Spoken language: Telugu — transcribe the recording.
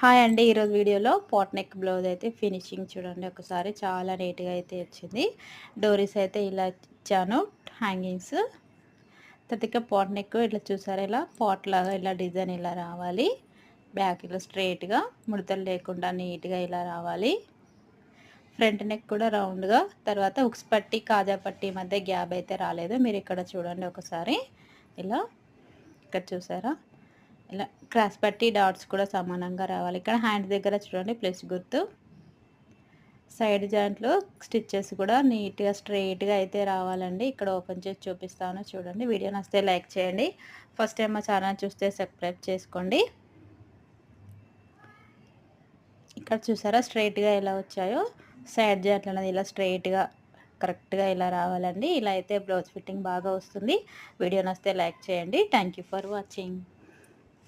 హాయ్ అండి. ఈరోజు వీడియోలో పాట్ నెక్ బ్లౌజ్ అయితే ఫినిషింగ్ చూడండి. ఒకసారి చాలా నీట్గా అయితే వచ్చింది. డోరీస్ అయితే ఇలా ఇచ్చాను. హ్యాంగింగ్స్. తర్వాత పాట్ నెక్ ఇట్లా చూసారా? ఇలా పాట్ లాగా ఇలా డిజైన్ ఇలా రావాలి. బ్యాక్ ఇలా స్ట్రైట్గా ముడతలు లేకుండా నీట్గా ఇలా రావాలి. ఫ్రంట్ నెక్ కూడా రౌండ్గా. తర్వాత ఉక్స్ పట్టి కాజా పట్టి మధ్య గ్యాప్ అయితే రాలేదు. మీరు ఇక్కడ చూడండి ఒకసారి. ఇలా. ఇక్కడ చూసారా? ఇలా క్రాస్ పట్టి డాట్స్ కూడా సమానంగా రావాలి. ఇక్కడ హ్యాండ్ దగ్గర చూడండి ప్లస్ గుర్తు. సైడ్ జాయింట్లో స్టిచ్చెస్ కూడా నీట్గా స్ట్రైట్గా అయితే రావాలండి. ఇక్కడ ఓపెన్ చేసి చూపిస్తాను చూడండి. వీడియో నచ్చితే లైక్ చేయండి. ఫస్ట్ టైం మా ఛానల్ చూస్తే సబ్స్క్రైబ్ చేసుకోండి. ఇక్కడ చూసారా స్ట్రైట్గా ఎలా వచ్చాయో? సైడ్ జాయింట్లు అనేది ఇలా స్ట్రైట్గా కరెక్ట్గా ఇలా రావాలండి. ఇలా అయితే బ్లౌజ్ ఫిట్టింగ్ బాగా వస్తుంది. వీడియో నచ్చితే లైక్ చేయండి. Thank for watching.